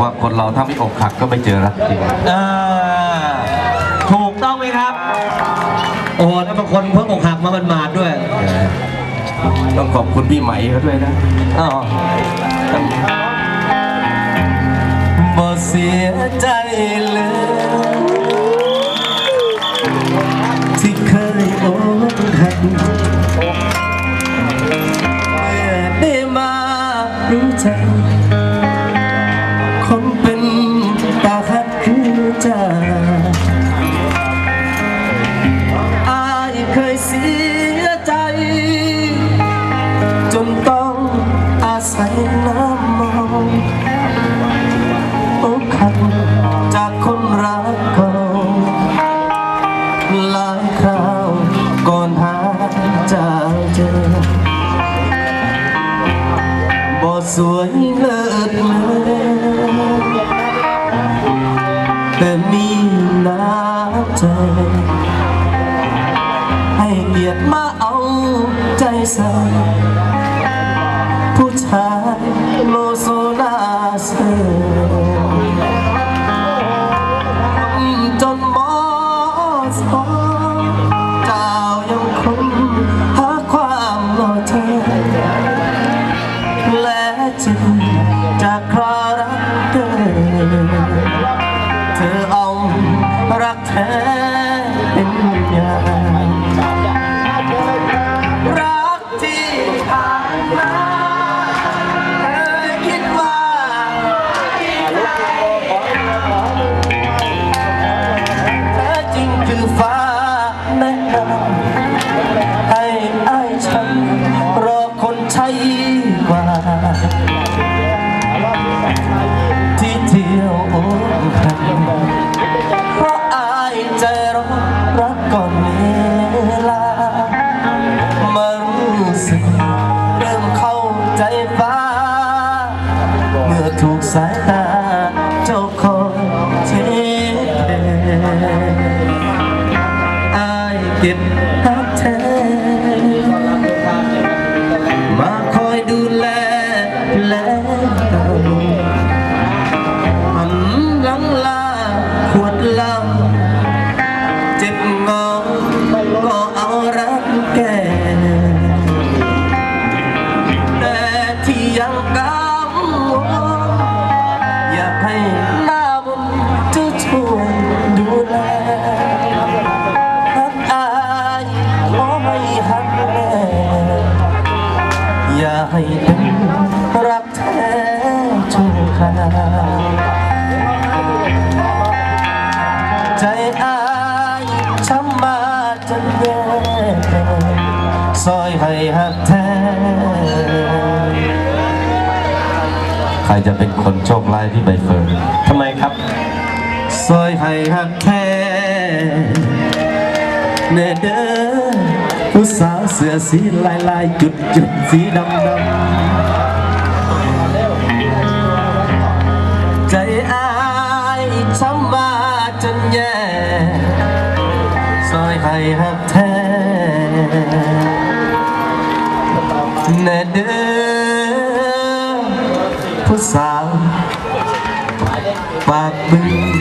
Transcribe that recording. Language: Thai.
ว่าคนเราถ้าไม่อกหักก็ไม่เจอรักจริงอ่าถูกต้องไหมครับ โอ้โหแล้วบางคนเพิ่งอกหักมามันมาดๆด้วยต้องขอบคุณพี่ไหมเขาด้วยนะอ๋อบ่เสียใจเลย เคยเสียใจ จนต้องอาศัยน้ำมองอกหักจากคนรักเก่าหลายคราวก่อนหาจะเจอบ่สวยเลิศเลย เกียรติมาเอาใจใส่ผู้ชายโลโซลาเซลล์จนมอสอเจ้ายังคงหาความหล่อเธอ และจึงจากครารักเกินเธอเอารักแท้เป็น ที่เที่ยวอกหักเพราะอายใจร้อนรักก่อนเวลามารู้สึกเริ่มเข้าใจฟ้า เมื่อถูกสายตาเจ้าคอยเช็ดอายเก็ จะช่วยดูแลหักอายขอไม่หักแน่อย่าให้เป็นรักแท้ชั่วคราวใจอายช้ำมาจนแย่ซอยให้หักแท้ใครจะเป็นคนโชคร้ายที่ใบเฟิร์นทำไมครับ ซอยให้หักแท้เนเด้อผู้สาวเสือสีลายลายจุดจุดสีดำดำใจอายช้ำมาจนแย่ซอยให้หักแท้แน่เด้อผู้สาว Bạc bình